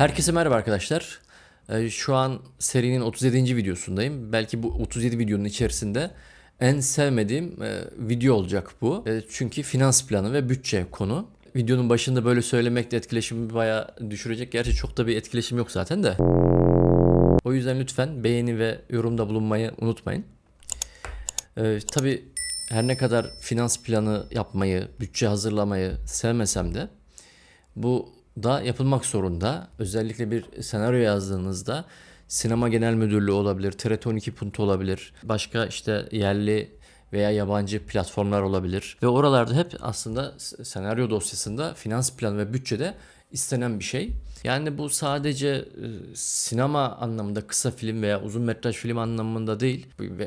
Herkese merhaba arkadaşlar. Ee, Şu an serinin 37. videosundayım. Belki bu 37 videonun içerisinde en sevmediğim e, video olacak bu. E, Çünkü finans planı ve bütçe konu. Videonun başında böyle söylemek de etkileşimi bayağı düşürecek. Gerçi çok da bir etkileşim yok zaten de. O yüzden lütfen beğeni ve yorumda bulunmayı unutmayın. Ee, tabii her ne kadar finans planı yapmayı, bütçe hazırlamayı sevmesem de bu da yapılmak zorunda. Özellikle bir senaryo yazdığınızda sinema genel müdürlüğü olabilir, TRT 12 Punto olabilir, başka işte yerli veya yabancı platformlar olabilir. Ve oralarda hep aslında senaryo dosyasında finans planı ve bütçede istenen bir şey. Yani bu sadece e, sinema anlamında kısa film veya uzun metraj film anlamında değil.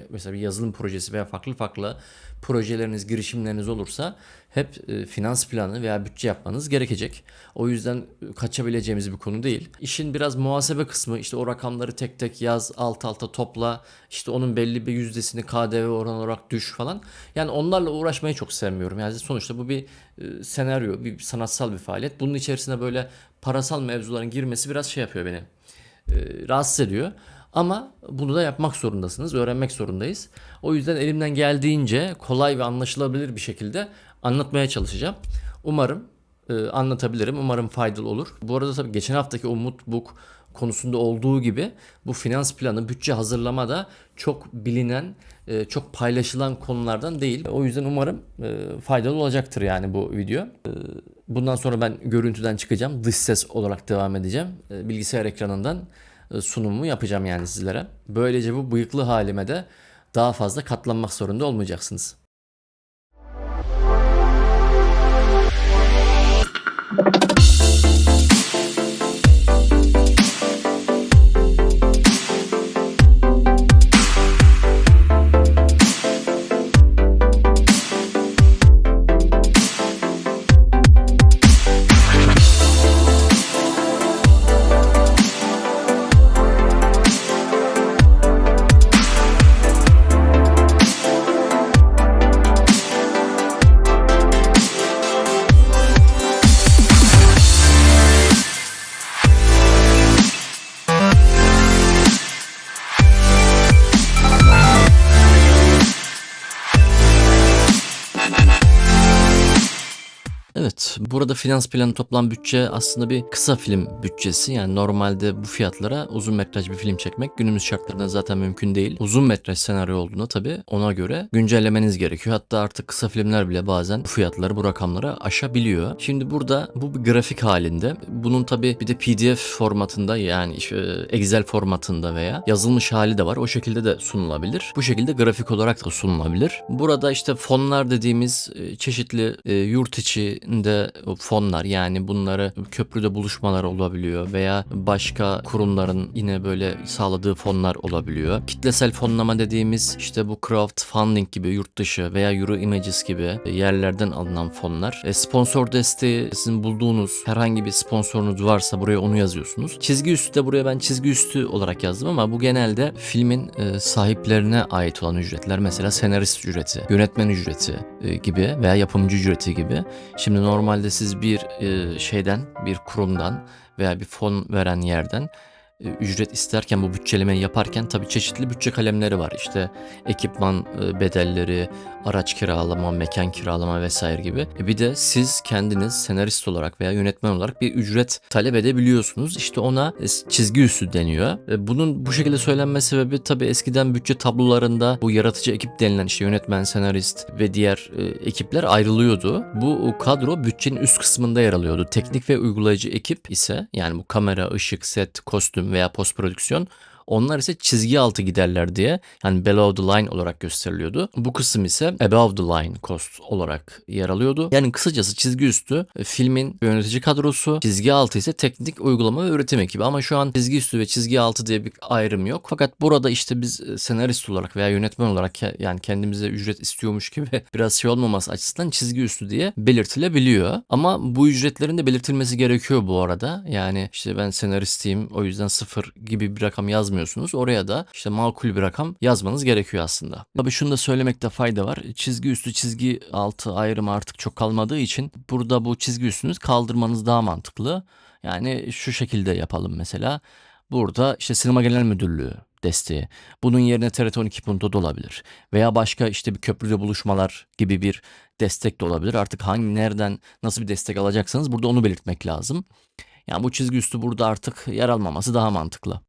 Mesela bir yazılım projesi veya farklı farklı projeleriniz, girişimleriniz olursa hep e, finans planı veya bütçe yapmanız gerekecek. O yüzden e, kaçabileceğimiz bir konu değil. İşin biraz muhasebe kısmı işte o rakamları tek tek yaz, alt alta topla, işte onun belli bir yüzdesini KDV oran olarak düş falan. Yani onlarla uğraşmayı çok sevmiyorum. Yani sonuçta bu bir e, senaryo, bir sanatsal bir faaliyet. Bunun içerisine böyle parasal mevzuların girmesi biraz şey yapıyor beni. rahatsız ediyor. Ama bunu da yapmak zorundasınız, öğrenmek zorundayız. O yüzden elimden geldiğince kolay ve anlaşılabilir bir şekilde anlatmaya çalışacağım. Umarım e, anlatabilirim, umarım faydalı olur. Bu arada tabii geçen haftaki o Moodbook konusunda olduğu gibi bu finans planı, bütçe hazırlama da çok bilinen, e, çok paylaşılan konulardan değil. O yüzden umarım e, faydalı olacaktır yani bu video. E, Bundan sonra ben görüntüden çıkacağım. Dış ses olarak devam edeceğim. E, Bilgisayar ekranından e, sunumumu yapacağım yani sizlere. Böylece bu bıyıklı halime de daha fazla katlanmak zorunda olmayacaksınız. Finans planı toplam bütçe aslında bir kısa film bütçesi. Yani normalde bu fiyatlara uzun metraj bir film çekmek günümüz şartlarında zaten mümkün değil. Uzun metraj senaryo olduğunda tabii ona göre güncellemeniz gerekiyor. Hatta artık kısa filmler bile bazen bu fiyatları, bu rakamları aşabiliyor. Şimdi burada bu bir grafik halinde. Bunun tabii bir de PDF formatında yani Excel formatında veya yazılmış hali de var. O şekilde de sunulabilir. Bu şekilde grafik olarak da sunulabilir. Burada işte fonlar dediğimiz e, çeşitli e, yurt içinde fonlar yani bunları köprüde buluşmalar olabiliyor veya başka kurumların yine böyle sağladığı fonlar olabiliyor. Kitlesel fonlama dediğimiz işte bu crowdfunding gibi yurt dışı veya Euro Images gibi yerlerden alınan fonlar. E, sponsor desteği sizin bulduğunuz herhangi bir sponsorunuz varsa buraya onu yazıyorsunuz. Çizgi üstü de buraya ben çizgi üstü olarak yazdım ama bu genelde filmin e, sahiplerine ait olan ücretler. Mesela senarist ücreti, yönetmen ücreti e, gibi veya yapımcı ücreti gibi. Şimdi normalde siz bir şeyden, bir kurumdan veya bir fon veren yerden ücret isterken bu bütçelemeyi yaparken tabii çeşitli bütçe kalemleri var. İşte ekipman e, bedelleri, araç kiralama, mekan kiralama vesaire gibi. E bir de siz kendiniz senarist olarak veya yönetmen olarak bir ücret talep edebiliyorsunuz. İşte ona e, çizgi üstü deniyor. E, Bunun bu şekilde söylenme sebebi tabii eskiden bütçe tablolarında bu yaratıcı ekip denilen işte yönetmen, senarist ve diğer e, ekipler ayrılıyordu. Bu kadro bütçenin üst kısmında yer alıyordu. Teknik ve uygulayıcı ekip ise yani bu kamera, ışık, set, kostüm veya post onlar ise çizgi altı giderler diye yani below the line olarak gösteriliyordu. Bu kısım ise above the line cost olarak yer alıyordu. Yani kısacası çizgi üstü e, filmin yönetici kadrosu, çizgi altı ise teknik uygulama ve üretim ekibi. Ama şu an çizgi üstü ve çizgi altı diye bir ayrım yok. Fakat burada işte biz e, senarist olarak veya yönetmen olarak yani kendimize ücret istiyormuş gibi biraz şey olmaması açısından çizgi üstü diye belirtilebiliyor. Ama bu ücretlerin de belirtilmesi gerekiyor bu arada. Yani işte ben senaristiyim o yüzden sıfır gibi bir rakam yazmıyorum yazmıyorsunuz. Oraya da işte makul bir rakam yazmanız gerekiyor aslında. Tabii şunu da söylemekte fayda var. Çizgi üstü çizgi altı ayrımı artık çok kalmadığı için burada bu çizgi üstünüz kaldırmanız daha mantıklı. Yani şu şekilde yapalım mesela. Burada işte Sinema Genel Müdürlüğü desteği. Bunun yerine TRT 12 Punto da olabilir. Veya başka işte bir köprüde buluşmalar gibi bir destek de olabilir. Artık hangi nereden nasıl bir destek alacaksanız burada onu belirtmek lazım. Yani bu çizgi üstü burada artık yer almaması daha mantıklı.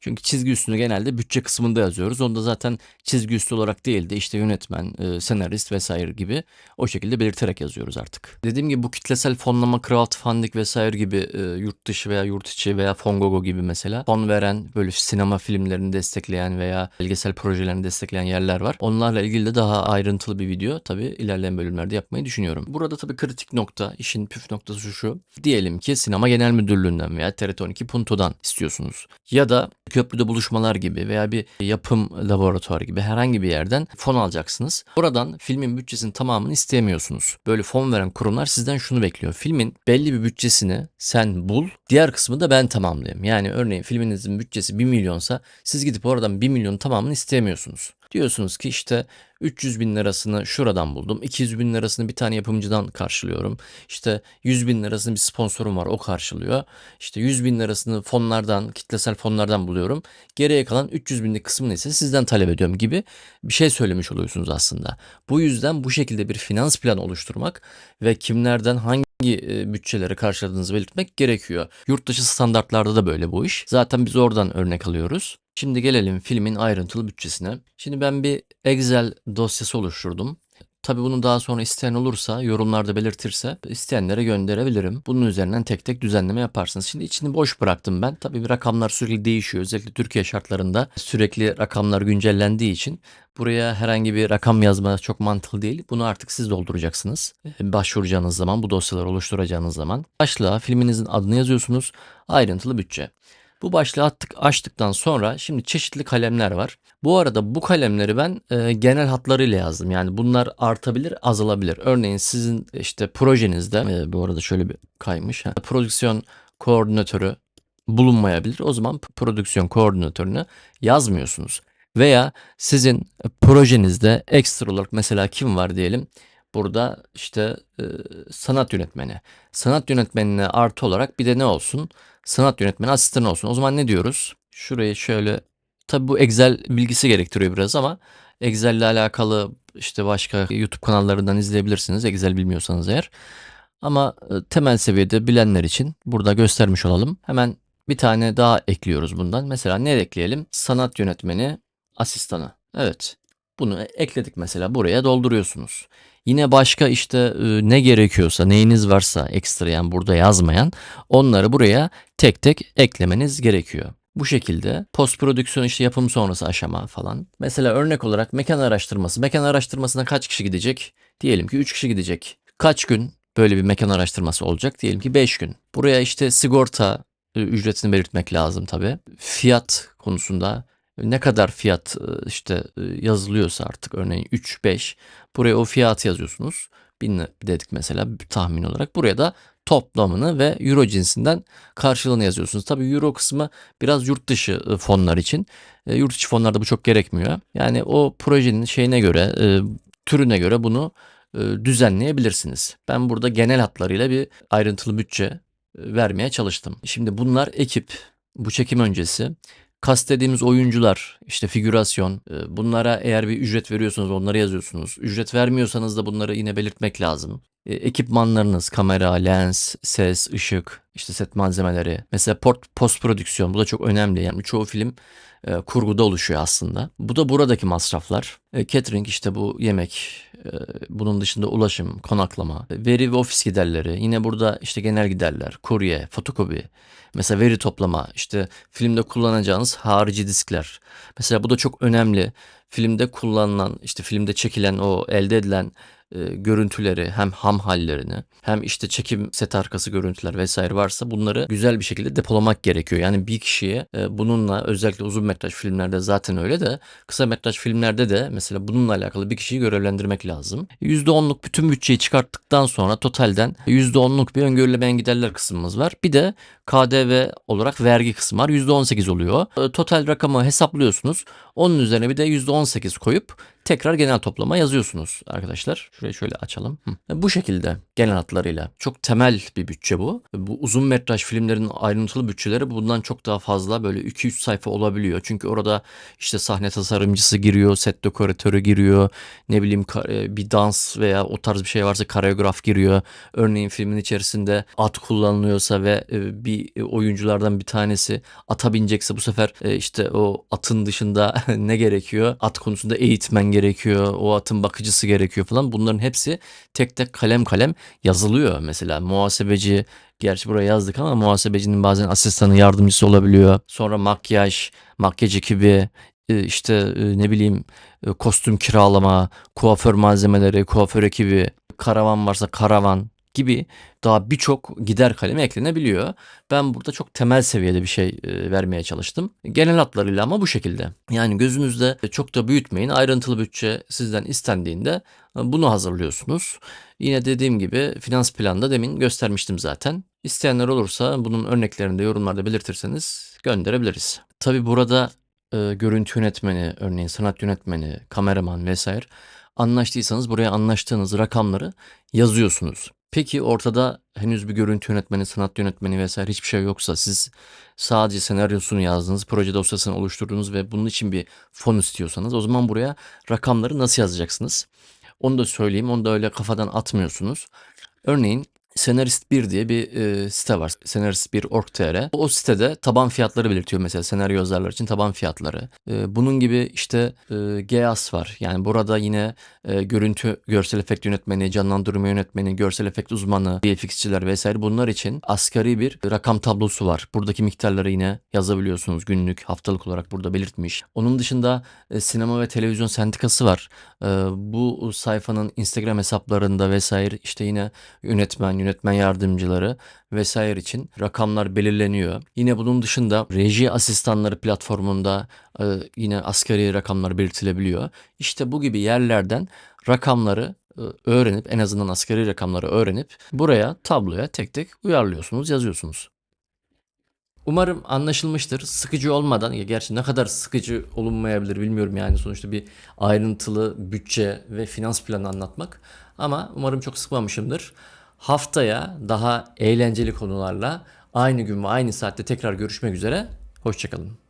Çünkü çizgi üstünü genelde bütçe kısmında yazıyoruz. Onda zaten çizgi üstü olarak değil de işte yönetmen, e, senarist vesaire gibi o şekilde belirterek yazıyoruz artık. Dediğim gibi bu kitlesel fonlama, crowdfunding vesaire gibi e, yurt dışı veya yurt içi veya Fongogo gibi mesela fon veren böyle sinema filmlerini destekleyen veya belgesel projelerini destekleyen yerler var. Onlarla ilgili de daha ayrıntılı bir video tabii ilerleyen bölümlerde yapmayı düşünüyorum. Burada tabii kritik nokta, işin püf noktası şu. Diyelim ki Sinema Genel Müdürlüğü'nden veya TRT 12 Punto'dan istiyorsunuz. Ya da köprüde buluşmalar gibi veya bir yapım laboratuvarı gibi herhangi bir yerden fon alacaksınız. Oradan filmin bütçesinin tamamını isteyemiyorsunuz. Böyle fon veren kurumlar sizden şunu bekliyor. Filmin belli bir bütçesini sen bul, diğer kısmı da ben tamamlayayım. Yani örneğin filminizin bütçesi 1 milyonsa siz gidip oradan 1 milyon tamamını isteyemiyorsunuz. Diyorsunuz ki işte 300 bin lirasını şuradan buldum. 200 bin lirasını bir tane yapımcıdan karşılıyorum. İşte 100 bin lirasını bir sponsorum var o karşılıyor. İşte 100 bin lirasını fonlardan, kitlesel fonlardan buluyorum. Geriye kalan 300 binlik kısmını ise sizden talep ediyorum gibi bir şey söylemiş oluyorsunuz aslında. Bu yüzden bu şekilde bir finans planı oluşturmak ve kimlerden hangi hangi bütçeleri karşıladığınızı belirtmek gerekiyor. Yurt dışı standartlarda da böyle bu iş. Zaten biz oradan örnek alıyoruz. Şimdi gelelim filmin ayrıntılı bütçesine. Şimdi ben bir Excel dosyası oluşturdum. Tabi bunu daha sonra isteyen olursa, yorumlarda belirtirse isteyenlere gönderebilirim. Bunun üzerinden tek tek düzenleme yaparsınız. Şimdi içini boş bıraktım ben. Tabi rakamlar sürekli değişiyor. Özellikle Türkiye şartlarında sürekli rakamlar güncellendiği için buraya herhangi bir rakam yazma çok mantıklı değil. Bunu artık siz dolduracaksınız. Başvuracağınız zaman, bu dosyaları oluşturacağınız zaman. Başlığa filminizin adını yazıyorsunuz. Ayrıntılı bütçe. Bu başlığı attık, açtıktan sonra şimdi çeşitli kalemler var. Bu arada bu kalemleri ben e, genel hatlarıyla yazdım. Yani bunlar artabilir, azalabilir. Örneğin sizin işte projenizde e, bu arada şöyle bir kaymış. Ha, prodüksiyon koordinatörü bulunmayabilir. O zaman prodüksiyon koordinatörünü yazmıyorsunuz. Veya sizin projenizde ekstra olarak mesela kim var diyelim. Burada işte e, sanat yönetmeni. Sanat yönetmenine artı olarak bir de ne olsun? Sanat yönetmeni asistanı olsun. O zaman ne diyoruz? Şurayı şöyle tabi bu Excel bilgisi gerektiriyor biraz ama Excel ile alakalı işte başka YouTube kanallarından izleyebilirsiniz Excel bilmiyorsanız eğer. Ama e, temel seviyede bilenler için burada göstermiş olalım. Hemen bir tane daha ekliyoruz bundan. Mesela ne ekleyelim? Sanat yönetmeni asistanı. Evet. Bunu ekledik mesela buraya dolduruyorsunuz. Yine başka işte e, ne gerekiyorsa, neyiniz varsa ekstra yani burada yazmayan onları buraya tek tek eklemeniz gerekiyor. Bu şekilde post prodüksiyon işte yapım sonrası aşama falan. Mesela örnek olarak mekan araştırması. Mekan araştırmasına kaç kişi gidecek? Diyelim ki 3 kişi gidecek. Kaç gün böyle bir mekan araştırması olacak? Diyelim ki 5 gün. Buraya işte sigorta e, ücretini belirtmek lazım tabii. Fiyat konusunda ne kadar fiyat e, işte e, yazılıyorsa artık örneğin 3-5 buraya o fiyatı yazıyorsunuz. 1000 dedik mesela tahmin olarak. Buraya da toplamını ve euro cinsinden karşılığını yazıyorsunuz. Tabi euro kısmı biraz yurt dışı e, fonlar için. Yurt içi fonlarda bu çok gerekmiyor. Yani o projenin şeyine göre, türüne göre bunu düzenleyebilirsiniz. Ben burada genel hatlarıyla bir ayrıntılı bütçe vermeye çalıştım. Şimdi bunlar ekip, bu çekim öncesi kastediğimiz oyuncular, işte figürasyon, e, bunlara eğer bir ücret veriyorsanız onları yazıyorsunuz. Ücret vermiyorsanız da bunları yine belirtmek lazım. E, ekipmanlarınız, kamera, lens, ses, ışık, işte set malzemeleri. Mesela port, post prodüksiyon bu da çok önemli. Yani çoğu film e, kurguda oluşuyor aslında. Bu da buradaki masraflar. E, catering işte bu yemek, bunun dışında ulaşım, konaklama, veri ve ofis giderleri. Yine burada işte genel giderler, kurye, fotokopi. Mesela veri toplama, işte filmde kullanacağınız harici diskler. Mesela bu da çok önemli. Filmde kullanılan, işte filmde çekilen o elde edilen e, görüntüleri hem ham hallerini hem işte çekim set arkası görüntüler vesaire varsa bunları güzel bir şekilde depolamak gerekiyor. Yani bir kişiye e, bununla özellikle uzun metraj filmlerde zaten öyle de kısa metraj filmlerde de mesela bununla alakalı bir kişiyi görevlendirmek lazım. %10'luk bütün bütçeyi çıkarttıktan sonra totalden %10'luk bir öngörülemeyen giderler kısmımız var. Bir de KDV olarak vergi kısmı var. %18 oluyor. E, Total rakamı hesaplıyorsunuz. Onun üzerine bir de %18 koyup tekrar genel toplama yazıyorsunuz arkadaşlar. Şurayı şöyle açalım. Bu şekilde genel hatlarıyla. Çok temel bir bütçe bu. Bu uzun metraj filmlerin ayrıntılı bütçeleri bundan çok daha fazla böyle 2-3 sayfa olabiliyor. Çünkü orada işte sahne tasarımcısı giriyor, set dekoratörü giriyor, ne bileyim e, bir dans veya o tarz bir şey varsa koreograf giriyor. Örneğin filmin içerisinde at kullanılıyorsa ve e, bir oyunculardan bir tanesi ata binecekse bu sefer e, işte o atın dışında ne gerekiyor? At konusunda eğitmen gerekiyor, o atın bakıcısı gerekiyor falan. Bunların hepsi tek tek kalem kalem yazılıyor. Mesela muhasebeci, gerçi buraya yazdık ama muhasebecinin bazen asistanı yardımcısı olabiliyor. Sonra makyaj, makyaj ekibi, e, işte e, ne bileyim e, kostüm kiralama, kuaför malzemeleri, kuaför ekibi, karavan varsa karavan gibi daha birçok gider kalemi eklenebiliyor. Ben burada çok temel seviyede bir şey e, vermeye çalıştım. Genel hatlarıyla ama bu şekilde. Yani gözünüzde çok da büyütmeyin. Ayrıntılı bütçe sizden istendiğinde e, bunu hazırlıyorsunuz. Yine dediğim gibi finans planında demin göstermiştim zaten. İsteyenler olursa bunun örneklerini de yorumlarda belirtirseniz gönderebiliriz. Tabi burada e, görüntü yönetmeni, örneğin sanat yönetmeni, kameraman vesaire anlaştıysanız buraya anlaştığınız rakamları yazıyorsunuz. Peki ortada henüz bir görüntü yönetmeni, sanat yönetmeni vesaire hiçbir şey yoksa siz sadece senaryosunu yazdınız, proje dosyasını oluşturdunuz ve bunun için bir fon istiyorsanız o zaman buraya rakamları nasıl yazacaksınız? Onu da söyleyeyim. Onu da öyle kafadan atmıyorsunuz. Örneğin Senarist 1 diye bir e, site var. Senarist 1.org.tr. O sitede taban fiyatları belirtiyor mesela senaryo yazarlar için taban fiyatları. E, bunun gibi işte e, GEAS var. Yani burada yine e, görüntü, görsel efekt yönetmeni, canlandırma yönetmeni, görsel efekt uzmanı, VFX'çiler vesaire bunlar için asgari bir rakam tablosu var. Buradaki miktarları yine yazabiliyorsunuz günlük, haftalık olarak burada belirtmiş. Onun dışında e, sinema ve televizyon sendikası var. E, bu sayfanın Instagram hesaplarında vesaire işte yine yönetmen, yönetmen yardımcıları vesaire için rakamlar belirleniyor. Yine bunun dışında reji asistanları platformunda e, yine asgari rakamlar belirtilebiliyor. İşte bu gibi yerlerden rakamları e, öğrenip en azından asgari rakamları öğrenip buraya tabloya tek tek uyarlıyorsunuz, yazıyorsunuz. Umarım anlaşılmıştır. Sıkıcı olmadan, ya gerçi ne kadar sıkıcı olunmayabilir bilmiyorum yani sonuçta bir ayrıntılı bütçe ve finans planı anlatmak. Ama umarım çok sıkmamışımdır. Haftaya daha eğlenceli konularla aynı gün ve aynı saatte tekrar görüşmek üzere. Hoşçakalın.